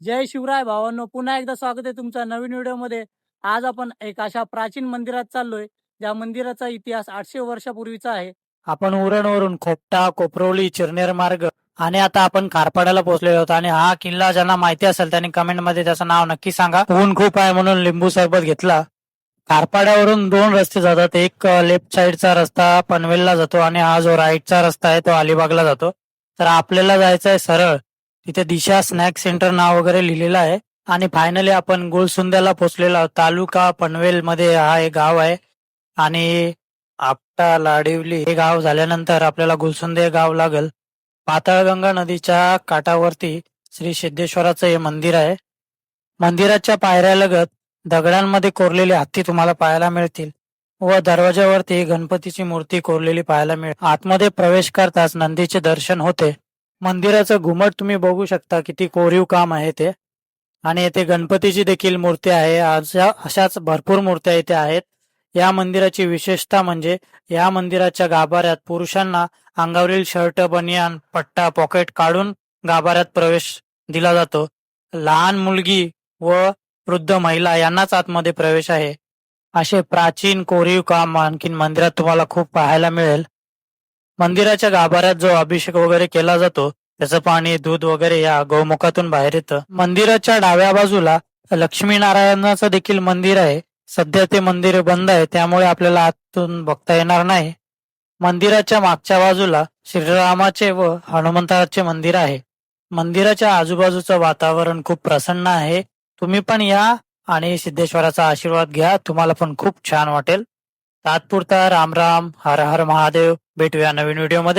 जय शिवराय भावांनो पुन्हा एकदा स्वागत आहे तुमचा नवीन व्हिडिओमध्ये. आज आपण एक अशा प्राचीन मंदिरात चाललोय ज्या मंदिराचा इतिहास आठशे वर्षापूर्वीचा आहे. आपण उरणवरून खोपटा कोपरोली चिरनेर मार्ग आणि आता आपण खारपाड्याला पोहोचलेलो आहोत. आणि हा किल्ला ज्यांना माहिती असेल त्यांनी कमेंटमध्ये त्याचं नाव नक्की सांगा. ऊन खूप आहे म्हणून लिंबू सरबत घेतला. खारपाड्यावरून दोन रस्ते जातात. एक लेफ्ट साइडचा रस्ता पनवेलला जातो आणि हा जो राईटचा रस्ता आहे तो अलिबागला जातो. तर आपल्याला जायचं आहे सरळ. तिथे दिशा स्नॅक सेंटर नाव वगैरे लिहिलेलं आहे. आणि फायनली आपण गुळसुंद्याला पोहोचलेलो आहोत. तालुका पनवेल मध्ये हा एक गाव आहे. आणि आपटा लाडिवली हे गाव झाल्यानंतर आपल्याला गुलसुंदे हे गाव लागल. पाताळगंगा नदीच्या काठावरती श्री सिद्धेश्वराचं हे मंदिर आहे. मंदिराच्या पायऱ्यालगत दगडांमध्ये कोरलेले हत्ती तुम्हाला पाहायला मिळतील. व दरवाजावरती गणपतीची मूर्ती कोरलेली पाहायला मिळेल. आतमध्ये प्रवेश करताच नंदीचे दर्शन होते. मंदिराचं घुमट तुम्ही बघू शकता किती कोरीव काम आहे ते. आणि येथे गणपतीची देखील मूर्ती आहे. अशा अशाच भरपूर मूर्त्या इथे आहेत. या मंदिराची विशेषता म्हणजे या मंदिराच्या गाभाऱ्यात पुरुषांना अंगावरील शर्ट बनियान पट्टा पॉकेट काढून गाभाऱ्यात प्रवेश दिला जातो. लहान मुलगी व वृद्ध महिला यांनाच आतमध्ये प्रवेश आहे. असे प्राचीन कोरीव काम आणखीन मंदिरात तुम्हाला खूप पाहायला मिळेल. मंदिराच्या गाभाऱ्यात जो अभिषेक वगैरे केला जातो त्याचं पाणी दूध वगैरे या गौमुखातून बाहेर येतं. मंदिराच्या डाव्या बाजूला लक्ष्मीनारायणाचं देखील मंदिर आहे. सध्या ते मंदिर बंद आहे त्यामुळे आपल्याला आतून बघता येणार नाही. मंदिराच्या मागच्या बाजूला श्रीरामाचे व हनुमंताचे मंदिर आहे. मंदिराच्या आजूबाजूचं वातावरण खूप प्रसन्न आहे. तुम्ही पण या आणि सिद्धेश्वराचा आशीर्वाद घ्या. तुम्हाला पण खूप छान वाटेल. तात्पुरता राम राम हर हर महादेव. भेटूया नवीन व्हिडिओमध्ये